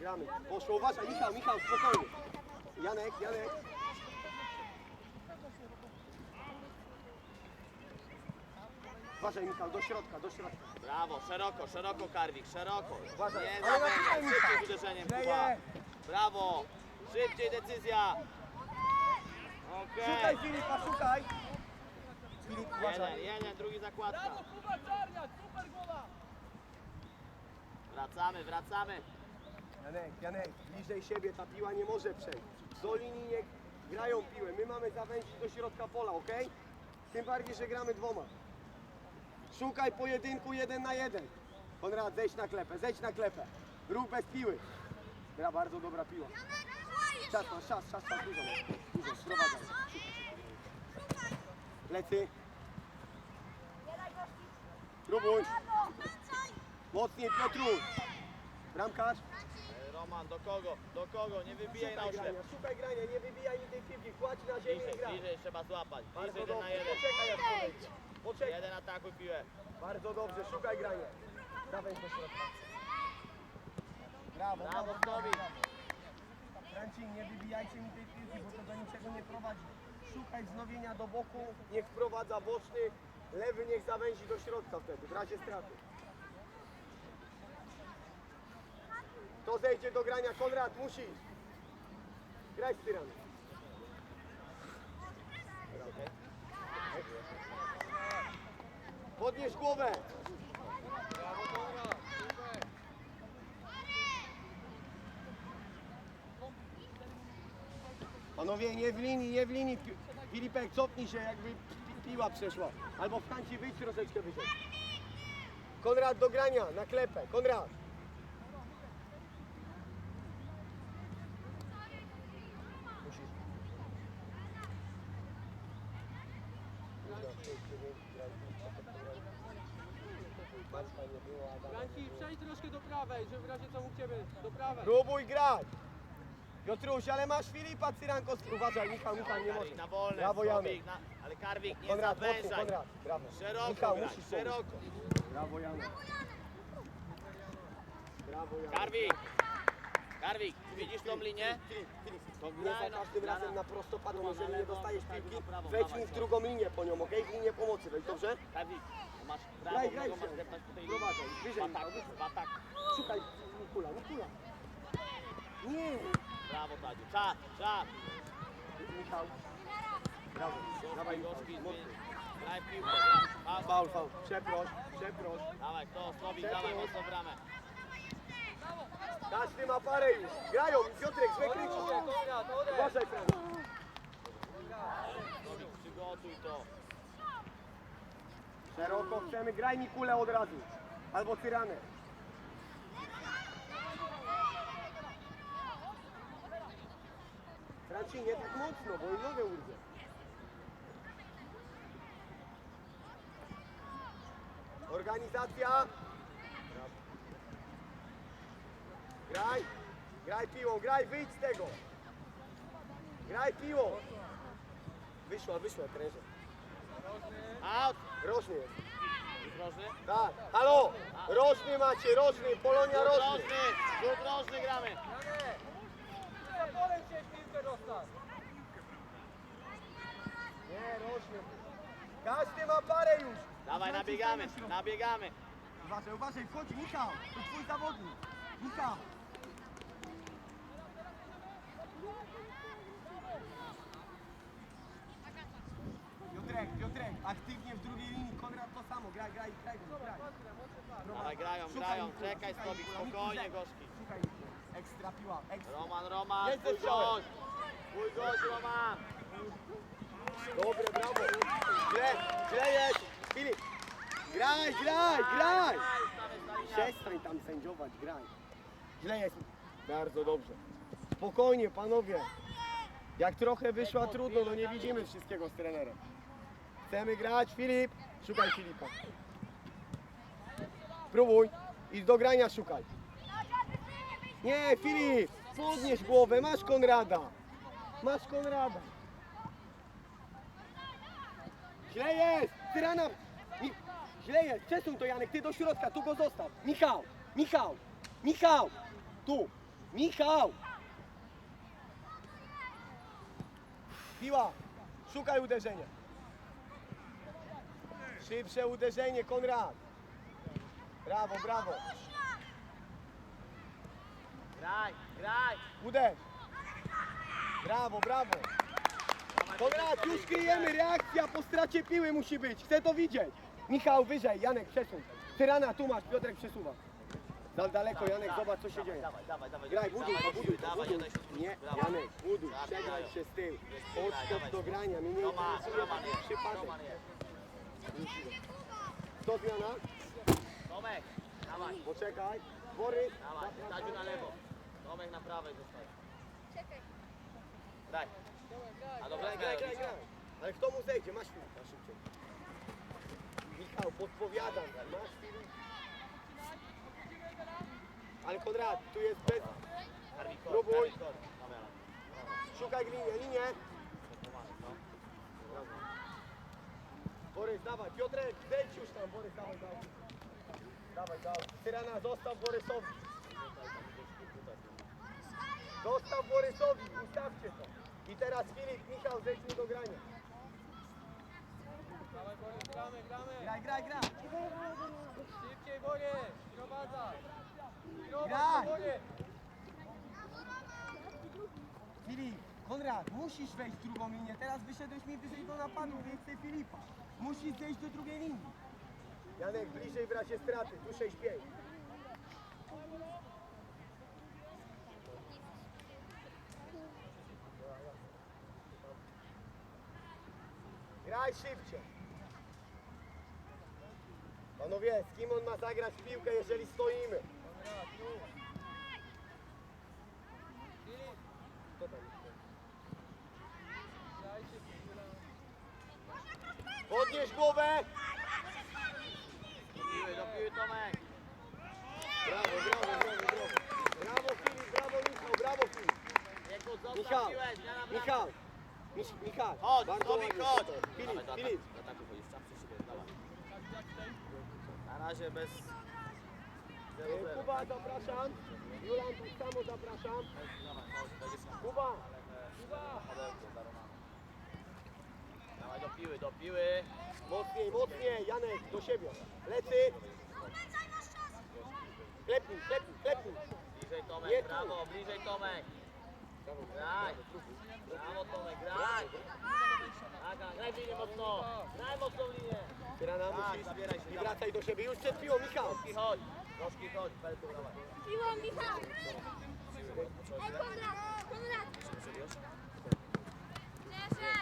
Gramy. Poszło, uważaj, Michał, Michał, spokojnie. Janek, Janek. Uważaj, Michał, do środka, do środka. Brawo, szeroko, szeroko Karwik, szeroko. Uważaj. Nie Ale zawężaj, napisałem, szybciej Michał. z uderzeniem Kuba. Brawo, szybciej decyzja. Szukaj Okej. Filipa, szukaj. Filip, Jeden, uważaj. jeden, drugi zakładka. Kuba Czarniak, super głowa! Wracamy, wracamy. Janek, Janek, bliżej siebie ta piła nie może przejść. Do linii niech grają piłę. My mamy zawęzić do środka pola, ok? Tym bardziej, że gramy dwoma. Szukaj pojedynku jeden na jeden. Konrad, zejdź na klepę, zejdź na klepę. Rób bez piły. Gra bardzo dobra piła. Czas, masz czas, czas, czas, dużo masz. Dużo, sprowadzaj. Lecy. Próbuj. Mocniej, Piotruś. Bramkarz. Roman, do kogo? Do kogo? Nie wybijaj na Szukaj grania, oślep. szukaj grania, nie wybijaj mi tej piłki, kładź na ziemię i Bliżej, gra. bliżej trzeba złapać. Bardzo Bliżej jeden na dobrze, jeden. poczekaj jak podejdzie. Poczekaj. Jeden atakuj piłę. Bardzo dobrze, szukaj grania. Dawaj do środka. Brawo, Brawo, brawo. Francin, nie wybijajcie mi tej piłki, bo to do niczego nie prowadzi. Szukaj wznowienia do boku, niech wprowadza boczny, lewy niech zawęzi do środka wtedy, w razie straty. To zejdzie do grania, Konrad, musisz. Graj z tyranem. Podnieś głowę. Panowie, nie w linii, nie w linii. Pi- Filipek, cofnij się, jakby pi- piła przeszła. Albo w kancie wyjdź troszeczkę wyżej. Konrad do grania, na klepę. Konrad. Musisz. Maćka nie było, Adama Franci, przejdź troszkę do prawej, żeby w razie co mógł ciebie do prawej. Próbuj grać. Piotruś, ale masz Filipa Cyrankowskiego. Uważaj, Michał, Michał, nie może. na wolne, Brawo, Janek. Na... ale Karwik nie Konrad, zawężaj. Konrad. Brawo. Szeroko Michał, grać, musisz szeroko. Brawo, Janek. Brawo, Janek. Karwik, Karwik, widzisz tą linię? Filip, Filip, To nie graj, za no, każdym razem na- prostopadłą, Kuba, jeżeli na nie lewo, dostajesz tak, piłki, na prawo, wejdź dawaj, w no. drugą linię po nią, okej? W linię pomocy, wejdź, dobrze? Karwik, masz Graj, prawo, graj, nogą masz deptać po tej linii. ataku, Michał, w ataku. Szukaj Nikula, Nikula. Brawo Tadziu, czas, czas. Michał. Brawo, dawaj Michał, mocno. graj w piłkę. Faul. Faul, faul. Przeproś, przeproś. Dawaj, kto? Słowik, dawaj mocno bramę. Każdy ma parę już. Grają, Piotrek, złe krycie. Uważaj, Frank. Słowik, przygotuj to. Szeroko chcemy, graj mi kulę od razu. Albo tyranę. Franci, nie tak mocno, bo im nogę urwie. Organizacja. Graj, graj piłą, graj, wyjdź z tego. Graj piłą. Wyszła, wyszła, trenerze. Out. Rożny jest. Rożny? Tak, halo! Rożny macie, rożny, Polonia rożny. Rożny, rzut rożny gramy. Janek! Piłkę dostać! Nie, rożny. Każdy ma parę już. Dawaj, Znaczy, nabiegamy, nabiegamy. Uważaj, uważaj, wchodzi Michał, to twój zawodnik. Michał. Piotrek, Piotrek, aktywnie w drugiej linii, Konrad to samo, graj, graj, graj, graj. Dawaj, grają, grają. Czekaj, Nikula, spokojnie, gorzki. Ekstra piła, ekstra. Roman, Roman, Jest twój strzałem. gość. Twój gość, Roman. Dobre, brawo. Źle, źle jest. Filip. Graj, graj, graj. Przestań tam sędziować, graj. Źle jest. Bardzo dobrze. Spokojnie, panowie. Jak trochę wyszła trudno, no nie widzimy wszystkiego z trenerem. Chcemy grać, Filip. Szukaj Filipa. Próbuj. I do grania szukaj. Nie, Filip. Podnieś głowę, masz Konrada. Masz Konrada. Źle jest! Tyrana! Mi... Źle jest! Przesuń to Janek, ty do środka, tu go zostaw! Michał! Michał! Michał! Tu! Michał! Piła, szukaj uderzenia. Szybsze uderzenie, Konrad. Brawo, brawo. Graj, graj. Uderz. Brawo, brawo. Konrad, już kryjemy, reakcja po stracie piły musi być. Chcę to widzieć. Michał, wyżej, Janek, przesuń. Tyrana, tu masz, Piotrek przesuwa. Za daleko, Janek, zobacz co się dzieje. Dawaj, dawaj, dawaj. Graj, buduj, dawaj, buduj, Dawaj, buduj. Nie. Janek, buduj, przegraj dawaj. przez tył. Jest Podskok dawaj. do grania, mnie nie interesuje przypadek. Kto zmiana? Tomek, dawaj, Poczekaj. Borys, dawaj. Tadziu na lewo. Tomek na prawej zostaje. Graj. A dobra, graj, graj, graj. Ale kto mu zejdzie? Masz film, na szybciej. Michał, podpowiadam, masz film. Ale Konrad, tu jest bez... Próbuj. Szukaj linię, linię. Borys, dawaj. Piotrek, zejdź już tam, Borys, dawaj, dawaj. Dawaj, dawaj. Tyrana, zostaw Borysowi. Zostaw Borysowi, ustawcie to. I teraz Filip, Michał, zejdźmy do grania. Dawaj, Borys, gramy, gramy. Graj, graj, graj. Szybciej, Borys. Gromadzaj. Graj. Filip, Konrad, musisz wejść w drugą linię. Teraz wyszedłeś mi wyżej do napadu, więc ty Filipa. Musisz zejść do drugiej linii. Janek, bliżej w razie straty, tu 6 Graj szybciej. Panowie, z kim on ma zagrać w piłkę, jeżeli stoimy? Podnieś głowę! Brawo, brawo, brawo, brawo. Brawo Filip, brawo Michał, brawo Filip. Michał. Michał, Mich, Michał. Chodź, ładnie. chodź. Filip, Filip. do ataku chodzisz, czas przy siebie, dawaj. Na razie bez... E, 0-0. Kuba, zapraszam. Julan, tak samo zapraszam. Chodź. Kuba, Romana. Dawaj do piły, do piły. mocniej, mocniej. Janek, do siebie. Lecy. Klepnij, klepnij, klepnij. Bliżej Tomek, brawo, bliżej Tomek. Graj. Brawo Tomek, graj. Aga, graj w linię mocno. Graj mocną linię. Tyrana Tak, musisz zabieraj się, i wracaj do siebie. Już przed piłą, Michał. Troszki chodź, troszki chodź, Belku, dawaj. Piła Michał! Ej, Konrad! Konrad! Leżę!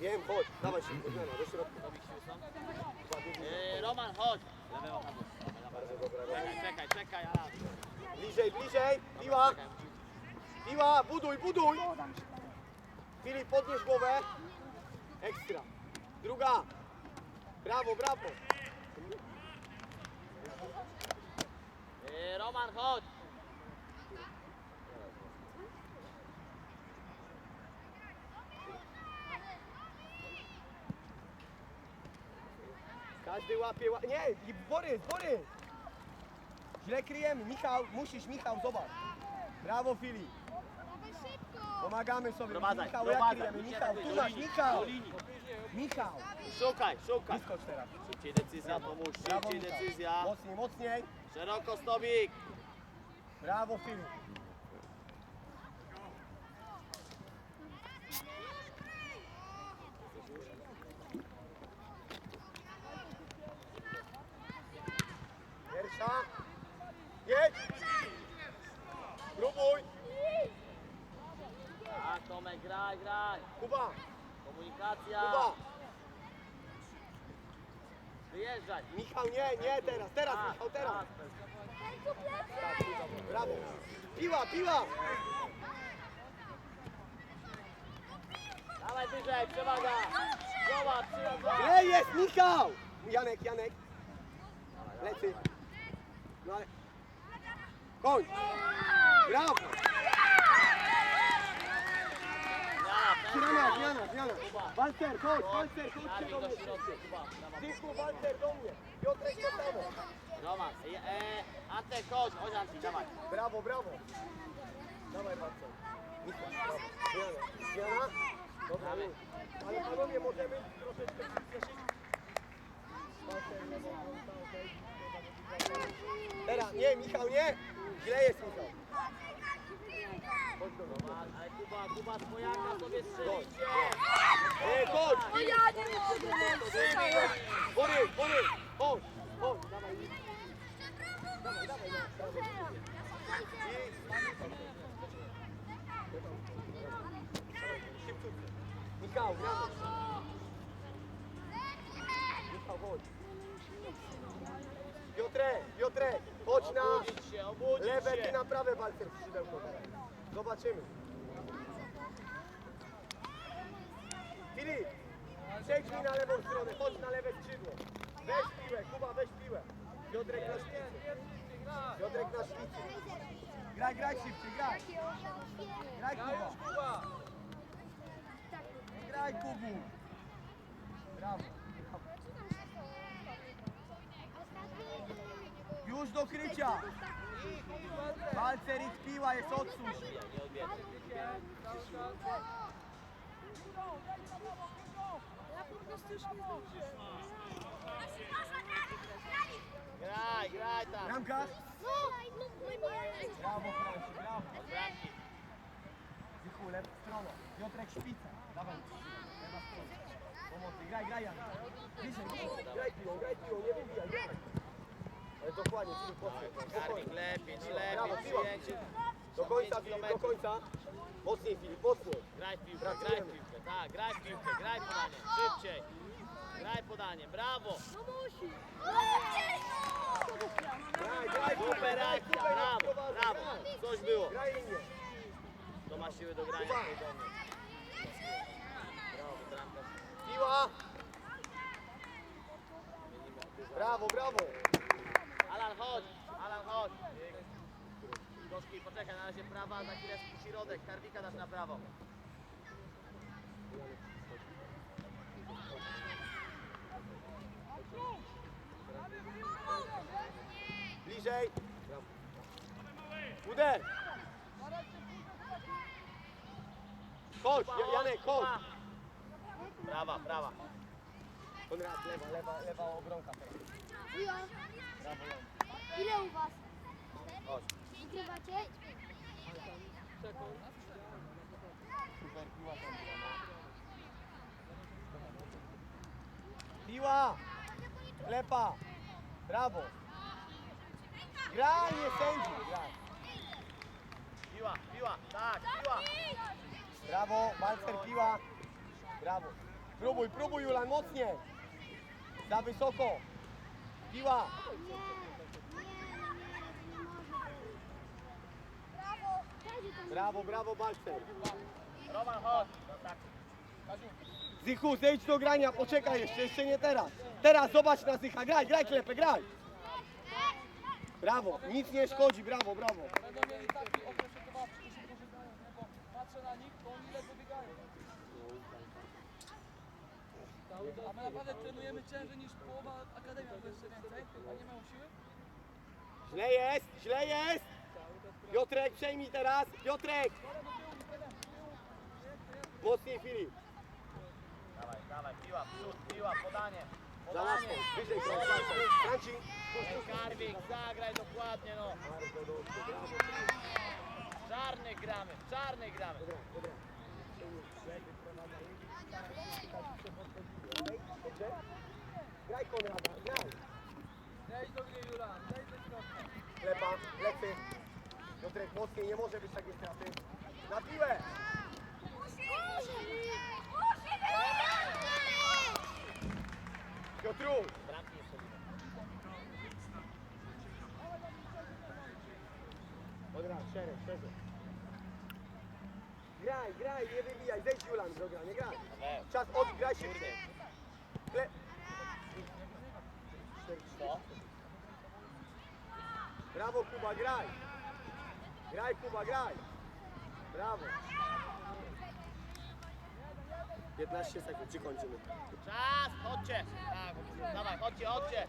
Wiem, chodź, dawaj się, zmiana, do środka. Roman, chodź. Czekaj, czekaj, czekaj. Bliżej, bliżej. Piła, piła, buduj, buduj. Filip, podnieś głowę. Ekstra. Druga. Brawo, brawo. Yy, Roman, chodź. Każdy łapie, ła... Nie, i Borys, Borys. Źle kryjemy. Michał, musisz, Michał, zobacz. Brawo, Filip. Pomagamy sobie. Prowadzaj, Michał, jak prowadzaj. kryjemy? Idźcie Michał, tu masz, do Michał. linii. Michał. Szukaj, szukaj. Wyskocz teraz. Szybciej decyzja, pomóż. Brawo, Szybciej Michał. decyzja. Mocniej, mocniej. Szeroko stobik. Brawo, Filip. Pierwsza. Jedź. Próbuj. Tak, Tomek, graj, graj. Kuba, Komunikacja. Kuba. Wyjeżdżaj. Michał, nie, nie teraz, teraz, Tak, Michał, teraz. tak. Ręku plecy! Brawo. Piła, piła. Dawaj wyżej, przewaga. Zobacz, trzy na dwa. Jest, Michał. Janek, Janek. Lecy. No ale... Koń. Brawo. Ja, zmiana, zmiana. Walter, chodź, Walter, chodź Karwik do mnie. Zygmunt, Walter, do mnie. Piotrek, to samo. Roman, e, e, Antek, chodź, chodź Antek, dawaj. Brawo, brawo. Dawaj, Walter. Brawo. Zmiana, zmiana. Dobra. Ale panowie, możemy troszeczkę przyspieszyć? Walter, lewo, fronta, okej. Teraz, nie, Michał, nie. Źle jest, Michał. Chodź do mnie. Roman, ale Kuba, Kuba, twojaka sobie strzelicie. Ej, chodź. O ja nie mogę! Borys, Borys, chodź, chodź, dawaj. Dawaj, dawaj, dawaj. Szybciutko. Michał, gramy. Michał, chodź. Piotrek, Piotrek, chodź na lewe, ty na prawe walce w skrzydełko. Zobaczymy. Filip, przejdź mi na lewą stronę, chodź na lewe skrzydło. Weź piłę, Kuba, weź piłę. Piotrek na szpicy. Piotrek na szpicy. Graj, graj szybciej, graj. Graj, Kuba. Kuba. Graj, Kubu. Brawo. Już do krycia. Walcer ich piła, jest odsuń. Nie. Ja po prostu już nie zdążę. Graj, graj tam. Bramkarz? No, no, no, Brawo, Franci, brawo. Od bramki. Zychu, lewa strona. Piotrek szpica. Dawaj. Lewa strona. Pomocy. Graj, graj, Jan. Graj piłą, graj piłą, nie wybijaj, dokładnie, czyli podszedł. Karwik lepiej, Brawo, lepiej, przyjęcie. Do końca, Filip, do końca. Mocniej, Filip, mocniej. Graj w piłkę, graj w piłkę, tak, graj w piłkę, graj podanie, szybciej. Graj podanie, brawo. no musi. Graj, graj, Super akcja, brawo, brawo. Coś było. Graj linię. To ma siły do grania w tej domu. Brawo, bramkarz. Piła. Brawo, brawo. Chodź, Alan, chodź. Gorzki, poczekaj, na razie prawa, za chwilę środek, Karwika dasz na prawo. Bliżej. Uder. Ja- Janek, chodź. Prawa, prawa. Konrad, lewa, lewa, lewa obronka teraz. Brawo. Ile u was? Wygrywacie? Super piła tam była, no. Piła! Lepa! Brawo! Graj, nie sędzi! Graj. Piła, piła, tak, piła. Brawo, Walter piła. Brawo. Próbuj, próbuj Julan, mocniej. Za wysoko. Piła. Nie. Nie, nie, nie może. Brawo. Brawo, Walter. Roman, chodź. Zychu, zejdź do grania, poczekaj jeszcze, jeszcze nie teraz. Teraz, zobacz na Zycha, graj, graj klepę, graj. Brawo, nic nie szkodzi, brawo, brawo. Będą mieli taki okres przygotowawczy, że się pożegnają, bo patrzę na nich, to oni ledwo biegają. A my naprawdę trenujemy ciężej niż połowa akademii, albo jeszcze więcej, a nie mają siły. Źle jest, źle jest. Piotrek, przejmij teraz. Piotrek. Mocniej Filip. Dawaj, dawaj, piła, przód, piła, podanie. Za Podanie. Wyżej. Franci. Ej, Karwik, zagraj dokładnie, no. Czarnych gramy, czarnych gramy. Graj Konrada, graj. Zejdź do gry, Jura, zejdź do środka. Lepa, lecy. Piotrek mocniej, nie może być takiej straty. Na piłę. Piotru. Bramki nie strzeliły. Dobra, szereg, szereg. Graj, graj, nie wybijaj. Zejdź Julan do grania, graj. Paweł, Czas od, graj szybciej. Kle... Brawo Kuba, graj. Graj Kuba, graj. Brawo. 15 sekund, czy kończymy? Czas, chodźcie. Tak, dawaj, chodźcie, chodźcie.